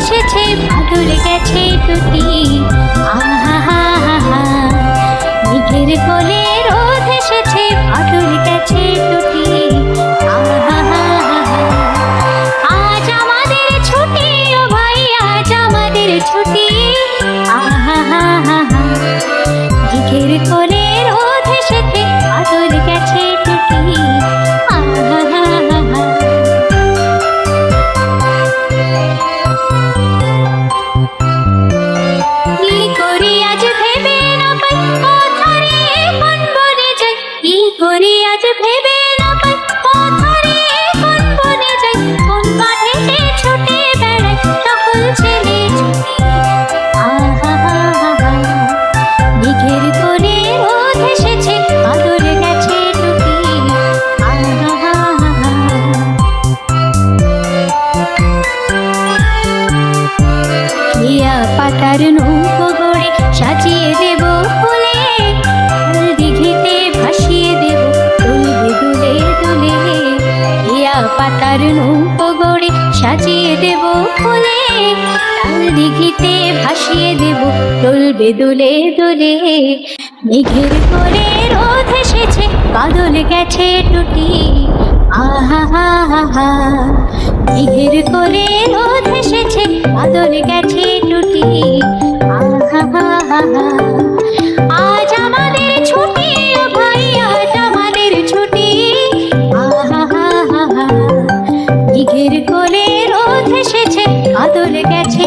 এসেছে বাদল গেছে টুটি আহা হা হা হা কোলে করি আজ ভেবে না পাই কোথারে কোন বনে যাই কোন মাঠে ছুটে বেড়াই সকল ছেলে পাতার নৌকো পাতার নৌকো গড়ে সাজিয়ে দেব ফুলে। দিঘিতে ভাসিয়ে দেব দুলবে দুলে দুলে। মেঘের করে রোদ এসেছে, বাদল গেছে টুটি। আহা, হা হা হা। মেঘের করে রোদ এসেছে, বাদল গেছে টুটি। catch